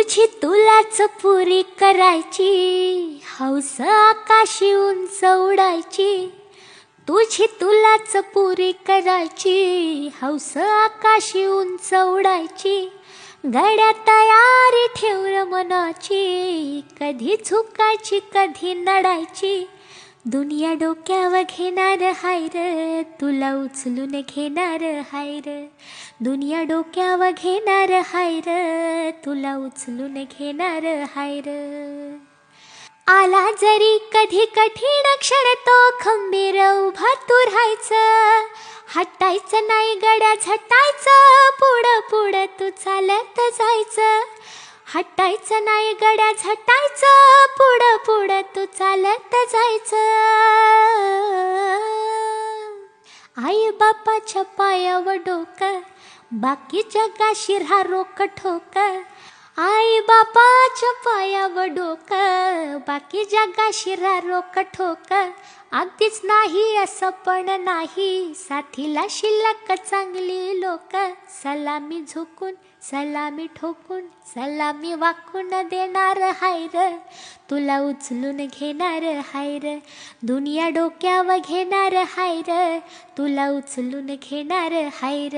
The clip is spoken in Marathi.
तुझी तुलाच पुरी करायची हौस आकाशी उंच उडायची. तुझी तुलाच पुरी करायची हौस आकाशी उंच उडायची. गड्या तयारी ठेव मनाची कधी झुकायची कधी नडायची. दुनिया डोक्यावर घेणार हाय र तुला उचलून घेणार हाय र. दुनिया डोक्यावर घेणार हाय र तुला उचलून घेणार हाय र. आला जरी कधी कठीण क्षण तो खंबीर उभा तू राहायचं. हटायचं नाही गड्या झटायचं. पुढं पुढं तू चालत जायचं. हटायचं नाही गड्या झटायचं. पुढं पुढं तू चालत जायचं. आई बापाच्या पायावर डोकं बाकी जगाशी राहा रोक ठोक. आई बापाच्या पायावर डोक. बाकी जगाशी राहा रोक ठोक. अगदीच नाही असं पण नाही. साथीला शिल्लक चांगली लोक. सलामी झुकून सलामी ठोकून सलामी वाकून देणार हायर तुला उचलून घेणार हायर दुनिया डोक्यावर घेणार हायर तुला उचलून घेणार हायर